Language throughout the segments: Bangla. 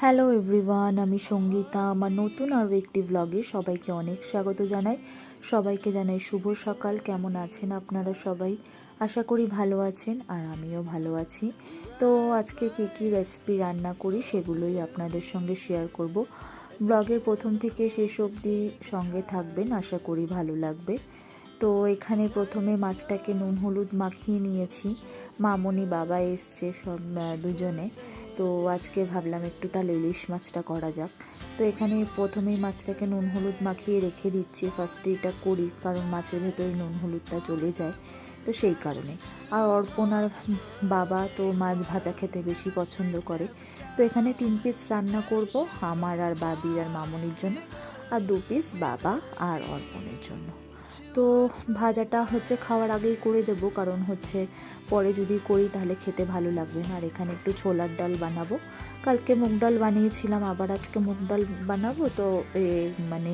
হ্যালো এভরিওয়ান আমি সঙ্গীতা। আমার নতুন আরও একটি ব্লগে সবাইকে অনেক স্বাগত জানাই। সবাইকে জানাই শুভ সকাল। কেমন আছেন আপনারা সবাই? আশা করি ভালো আছেন আর আমিও ভালো আছি। তো আজকে কী কী রেসিপি রান্না করি সেগুলোই আপনাদের সঙ্গে শেয়ার করব। ব্লগের প্রথম থেকে শেষ অবধি সঙ্গে থাকবেন, আশা করি ভালো লাগবে। তো এখানে প্রথমে মাছটাকে নুন, হলুদ মাখিয়ে নিয়েছি। মামনি বাবা এসছে সব দুজনে। তো আজকে ভাবলাম একটু তাহলে ইলিশ মাছটা করা যাক। তো এখানে প্রথমেই মাছটাকে নুন হলুদ মাখিয়ে রেখে দিচ্ছি। ফার্স্টে এটা করি, কারণ মাছের ভেতরে নুন হলুদটা চলে যায়, তো সেই কারণে। আর অর্পণ আর বাবা তো মাছ ভাজা খেতে বেশি পছন্দ করে। তো এখানে তিন পিস রান্না করব, আমার আর বাবির আর মামনির জন্য, আর দু পিস বাবা আর অর্পণের জন্য। তো ভাজাটা হচ্ছে খাওয়ার আগেই করে দেবো, কারণ হচ্ছে পরে যদি করি তাহলে খেতে ভালো লাগবে না। আর এখানে একটু ছোলার ডাল বানাবো। কালকে মুগ ডাল বানিয়েছিলাম, আবার আজকে মুগ ডাল বানাবো, তো মানে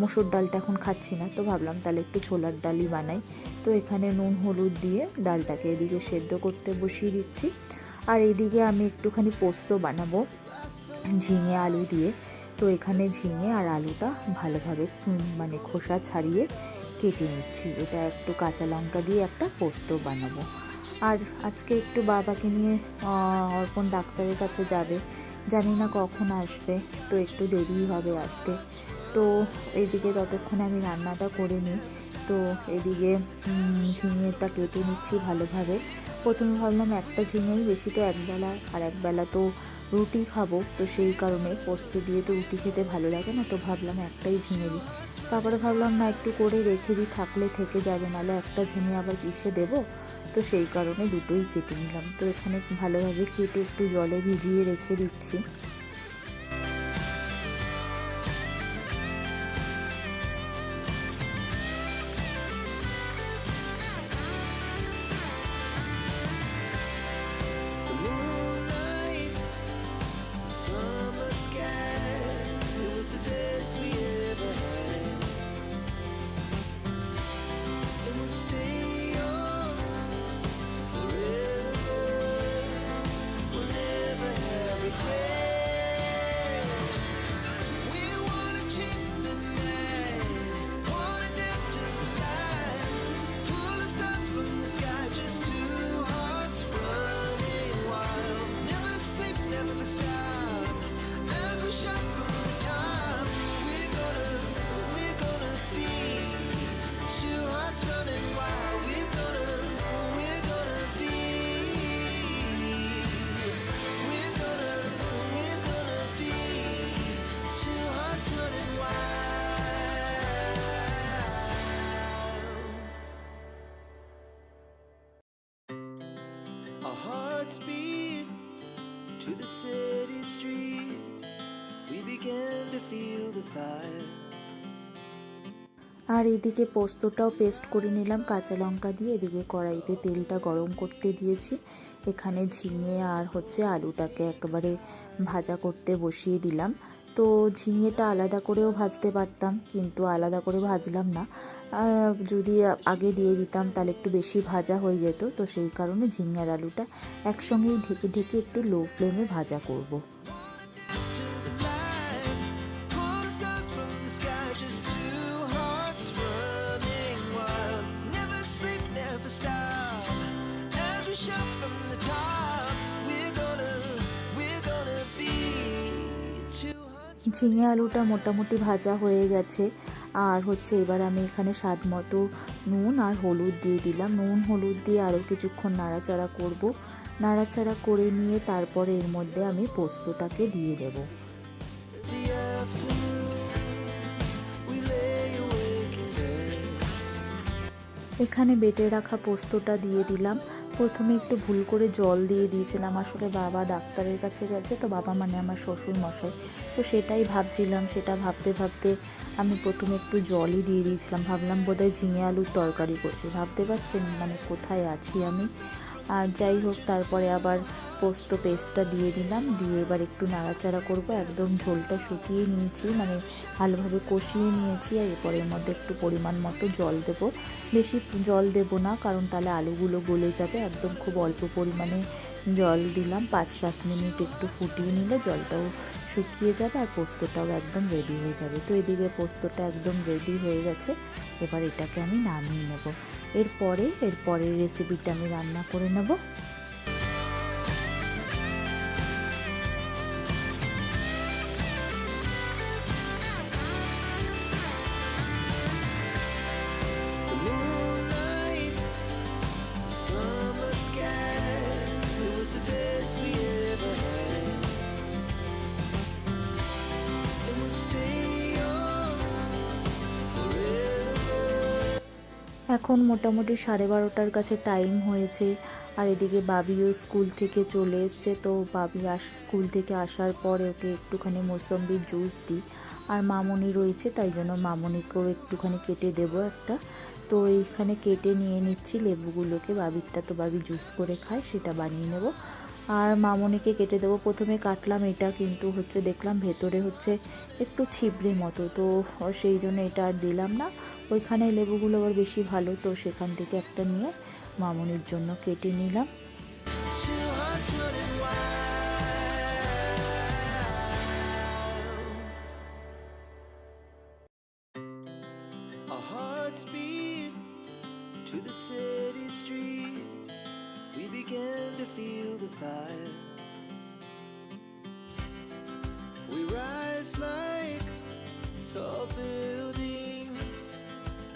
মসুর ডালটা এখন খাচ্ছি না, তো ভাবলাম তাহলে একটু ছোলার ডালই বানাই। তো এখানে নুন, হলুদ দিয়ে ডালটাকে এদিকে সেদ্ধ করতে বসিয়ে দিচ্ছি। আর এদিকে আমি একটুখানি পোস্ত বানাবো, ঝিঙে আলু দিয়ে। তো এখানে ঝিঙে আর আলুটা ভালোভাবে মানে খোসা ছাড়িয়ে কেটে নিচ্ছি। এটা একটু কাঁচা লঙ্কা দিয়ে একটা পোস্ত বানাবো। আর আজকে একটু বাবাকে নিয়ে অর্পণ ডাক্তারের কাছে যাবে। জানি না কখন আসবে, তো একটু দেরি হবে আসতে। তো এদিকে ততক্ষণে আমি রান্নাটা করে নিই। তো এদিকে ঝিঙেটা কেটে নিচ্ছি ভালোভাবে। প্রথমে ভাবলাম একটা ঝিঙেই বেশি তো একবেলা, আর একবেলা তো রুটি খাব, তো সেই কারণে পোস্ত দিয়ে তো রুটি খেতে ভালো লাগে না, তো ভাবলাম একটাই ঝিঙে দিই। তারপরে ভাবলাম, না, একটু করে রেখে দিই, থাকলে থেকে যাবে, নাহলে একটা ঝিঙে আবার পিছিয়ে দেবো? তো সেই কারণে দুটোই কেটে নিলাম। তো এখানে ভালোভাবে কেটে একটু জলে ভিজিয়ে রেখে দিচ্ছি। Beat to the city streets. We began to feel the fire. আর এদিকে পোস্তটাও পেস্ট করে নিলাম, কাঁচা লঙ্কা দিয়ে এদিকে কড়াইতে তেলটা গরম করতে দিয়েছি এখানে ঝিঙে আর হচ্ছে আলুটাকে একেবারে ভাজা করতে বসিয়ে দিলাম তো ঝিঙেটা আলাদা করেও ভাজতে পারতাম, কিন্তু আলাদা করে ভাজলাম না যদি আগে দিয়ে দিতাম, তাহলে একটু বেশি ভাজা হয়ে যেত তো সেই কারণে ঝিঙ্গার আলুটা একসঙ্গেই ঢেকে ঢেকে একটু লো ফ্লেমে ভাজা করব। ঝিঙে আলুটা মোটামুটি ভাজা হয়ে গেছে আর হচ্ছে এবার আমি এখানে স্বাদ মতো নুন আর হলুদ দিয়ে দিলাম। নুন, হলুদ দিয়ে আরও কিছুক্ষণ নাড়াচাড়া করব। নাড়াচাড়া করে নিয়ে তারপরে এর মধ্যে আমি পোস্তটাকে দিয়ে দেবো. এখানে বেটে রাখা পোস্তটা দিয়ে দিলাম। প্রথমে একটু ভুল করে জল দিয়ে দিয়েছিলাম। আসলে বাবা ডাক্তারের কাছে গেছে, তো বাবা মানে আমার শ্বশুর মশাই তো সেটাই ভাবছিলাম, সেটা ভাবতে ভাবতে আমি প্রথমে একটু জলই দিয়ে দিয়েছিলাম। ভাবলাম বোধহয় ঝিঙে আলুর তরকারি করছে। ভাবতে পারছেন মানে কোথায় আছি আমি? আর যাই হোক, তারপরে আবার পোস্ত পেস্টটা দিয়ে দিলাম। দিয়ে এবার একটু নাড়াচাড়া করব। একদম ঝোলটা শুকিয়ে নিয়েছি মানে ভালোভাবে কষিয়ে নিয়েছি আর এরপরে এর মধ্যে একটু পরিমাণ মতো জল দেব। বেশি জল দেব না, কারণ তাহলে আলুগুলো গলে যাবে। একদম খুব অল্প পরিমাণে জল দিলাম। পাঁচ সাত মিনিট একটু ফুটিয়ে নিলে জলটাও শুকিয়ে যাবে আর পোস্তটাও একদম রেডি হয়ে যাবে। তো এদিকে পোস্তটা একদম রেডি হয়ে গেছে। এবার এটাকে আমি নামিয়ে নেব। এরপরে, এরপরের রেসিপিটা আমি রান্না করে নেব। এখন মোটামুটি সাড়ে বারোটার কাছে টাইম হয়েছে। আর এদিকে বাবিও স্কুল থেকে চলে এসছে। তো বাবি আস, স্কুল থেকে আসার পরে ওকে একটুখানি মোসম্বির জুস দিই। আর মামনি রয়েছে, তাই জন্য মামনিকেও একটুখানি কেটে দেবো একটা। তো এইখানে কেটে নিয়ে নিচ্ছি লেবুগুলোকে। বাবিরটা তো বাবি জুস করে খায়, সেটা বানিয়ে নেব। আর মামনিকে কেটে দেবো। প্রথমে কাটলাম এটা, কিন্তু হচ্ছে দেখলাম ভেতরে হচ্ছে একটু ছিবড়ে মতো। তো সেই জন্য এটা আর দিলাম না। ওইখানে লেবুগুলো আবার বেশি ভালো, তো সেখান থেকে একটা নিয়ে মামনির জন্য কেটে নিলাম। Like tall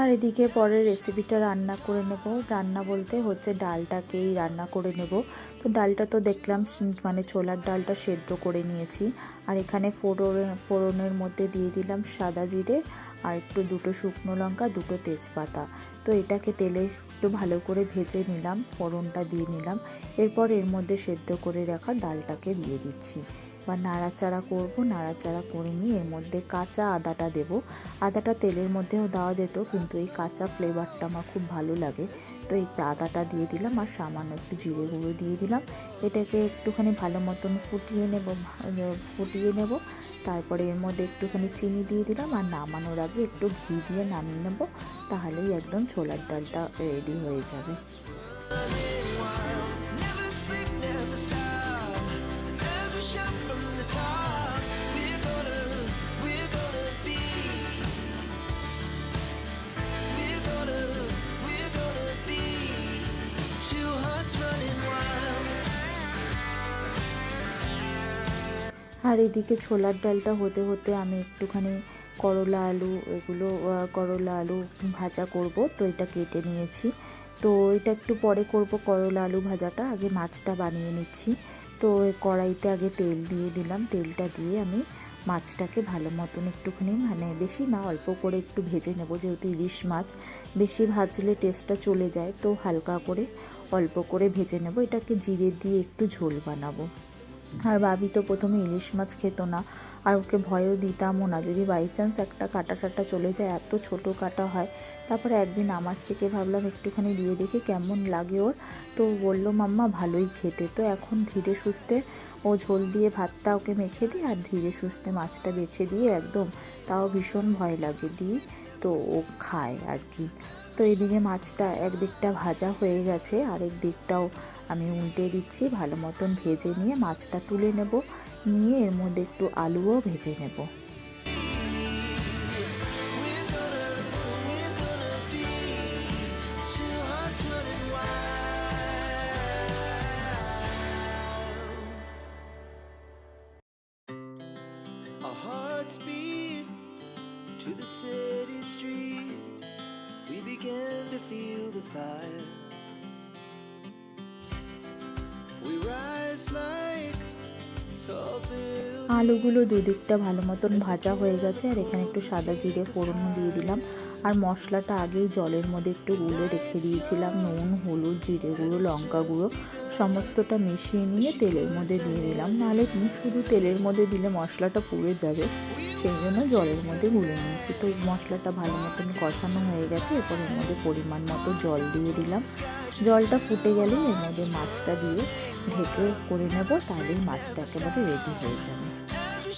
আর এদিকে পরের রেসিপিটা রান্না করে নেব। রান্না বলতে হচ্ছে ডালটাকেই রান্না করে নেব। তো ডালটা তো দেখলাম মানে ছোলার ডালটা সেদ্ধ করে নিয়েছি। আর এখানে ফোড়ন, ফোড়নের মধ্যে দিয়ে দিলাম সাদা জিরে আর একটু দুটো শুকনো লঙ্কা, দুটো তেজপাতা। তো এটাকে তেলে একটু ভালো করে ভেজে নিলাম, ফোড়নটা দিয়ে নিলাম। এরপর এর মধ্যে সেদ্ধ করে রাখা ডালটাকে দিয়ে দিচ্ছি। বা নাড়াচাড়া করব, নাড়াচাড়া করে নিয়ে এর মধ্যে কাঁচা আদাটা দেব। আদাটা তেলের মধ্যেও দেওয়া যেত, কিন্তু এই কাঁচা ফ্লেভারটা আমার খুব ভালো লাগে। তো এই আদাটা দিয়ে দিলাম আর সামান্য একটু জিরে গুঁড়ো দিয়ে দিলাম। এটাকে একটুখানি ভালো মতন ফুটিয়ে নেব ফুটিয়ে নেব। তারপরে এর মধ্যে একটুখানি চিনি দিয়ে দিলাম আর নামানোর আগে একটু ঘি দিয়ে নামিয়ে নেব, তাহলেই একদম ছোলার ডালটা রেডি হয়ে যাবে। আর এদিকে ছোলার ডালটা হতে হতে আমি একটুখানি করলা আলু, এগুলো করলা আলু ভাজা করব। তো এটা কেটে নিয়েছি। তো এটা একটু পরে করব করলা আলু ভাজাটা। আগে মাছটা বানিয়ে নিচ্ছি। তো কড়াইতে আগে তেল দিয়ে দিলাম। তেলটা দিয়ে আমি মাছটাকে ভালো মতন একটুখানি মানে বেশি না, অল্প করে একটু ভেজে নেব যেহেতু ইলিশ মাছ। বেশি ভাজলে টেস্টটা চলে যায়। তো হালকা করে অল্প করে ভেজে নেব। এটাকে জিরে দিয়ে একটু ঝোল বানাবো। আর বাবি তো প্রথমে ইলিশ মাছ খেত না, আর ওকে ভয়ও দিতামও না। যদি বাই চান্স একটা কাটা টাটা চলে যায়, এত ছোট কাটা হয়, তারপরে একদিন আমার থেকে ভাবলাম একটুখানি দিয়ে দেখি কেমন লাগে ওর। তো বলল, মাম্মা, ভালোই খেতে। তো এখন ধীরে সুস্থে ও ঝোল দিয়ে ভাতটা ওকে মেখে দিই, আর ধীরে সুস্থে মাছটা বেছে দিয়ে একদম তাও ভীষণ ভয় লাগে দিই, তো ও খায় আর কি। তো এদিকে মাছটা একদিকটা ভাজা হয়ে গেছে, আরেক দিকটাও আমি উল্টে দিচ্ছি, ভালো মতন ভেজে নিয়ে মাছটা তুলে নেব। নিয়ে এর মধ্যে একটু আলুও ভেজে নেব। আলুগুলো দুদিকটা ভালো মতন ভাজা হয়ে গেছে, আর এখানে একটু সাদা জিরে ফোড়ন দিয়ে দিলাম। আর মশলাটা আগেই জলের মধ্যে একটু গুলে রেখে দিয়েছিলাম, নুন, হলুদ, জিরে গুঁড়ো, লঙ্কা গুঁড়ো, সমস্তটা মিশিয়ে নিয়ে তেলের মধ্যে দিয়ে দিলাম। নাহলে শুধু তেলের মধ্যে দিলে মশলাটা পুড়ে যাবে, সেই জন্য জলের মধ্যে গুলে নিয়েছি। তো মশলাটা ভালো মতন কষানো হয়ে গেছে, এরপর এর মধ্যে পরিমাণ মতো জল দিয়ে দিলাম। জলটা ফুটে গেলেই এর মধ্যে মাছটা দিয়ে ঢেকে করে নেব, তাহলেই মাছটা একেবারে রেডি হয়ে যাবে।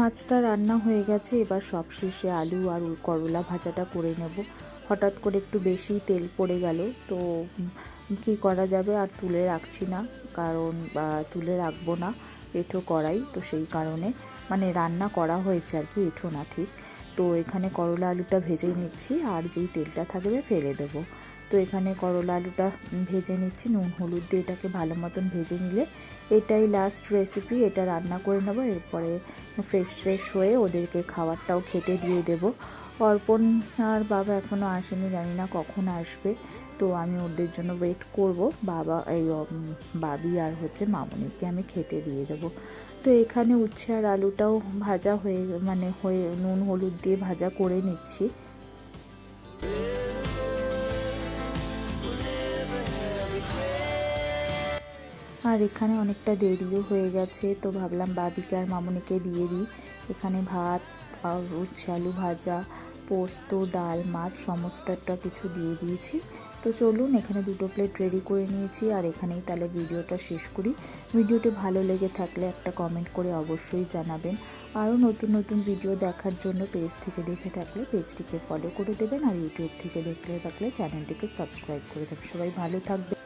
মাছটা রান্না হয়ে গেছে, এবার সব শেষে আলু আর করলা ভাজাটা করে নেব। হঠাৎ করে একটু বেশি তেল পড়ে গেল, তো কি করা যাবে আর তুলে রাখছি না, কারণ তুলে রাখব না, এঁঠো করাই তো সেই কারণে। মানে রান্না করা হয়েছে আর কি, এঁঠো না ঠিক। তো এখানে করলা আলুটা ভেজে নিচ্ছি, আর যেই তেলটা থাকবে ফেলে দেবো। তো এখানে করলা আলুটা ভেজে নিচ্ছি, নুন, হলুদ দিয়ে এটাকে ভালো মতন ভেজে নিলে এটাই লাস্ট রেসিপি এটা রান্না করে নেব, এরপরে ফ্রেশ ফ্রেশ হয়ে ওদেরকে খাবারটাও খেতে দিয়ে দেব। অর্পণ আর বাবা এখনও আসেনি, জানি না কখন আসবে, তো আমি ওদের জন্য ওয়েট করব। বাবা, এই বাবি আর হচ্ছে মামুনিকে আমি খেতে দিয়ে দেবো। তো এখানে উচ্ছে আর আলুটাও ভাজা হয়ে মানে হয়ে নুন, হলুদ দিয়ে ভাজা করে নিচ্ছি। আর এখানে অনেকটা দেরিও হয়ে গেছে, তো ভাবলাম বাবিকে আর মামুনিকে দিয়ে দিই। এখানে ভাত উচ্ছে, আলু ভাজা, পোস্ত, ডাল, মাছ সমস্তটা কিছু দিয়ে দিয়েছি। তো চলুন, এখানে দুটো প্লেট রেডি করে নিয়েছি আর এখানেই তাহলে ভিডিওটা শেষ করি। ভিডিওটি ভালো লেগে থাকলে একটা কমেন্ট করে অবশ্যই জানাবেন। আরও নতুন নতুন ভিডিও দেখার জন্য পেজ থেকে দেখে থাকলে পেজটিকে ফলো করে দেবেন আর ইউটিউব থেকে দেখলে থাকলে চ্যানেলটিকে সাবস্ক্রাইব করে দেবেন। সবাই ভালো থাকবে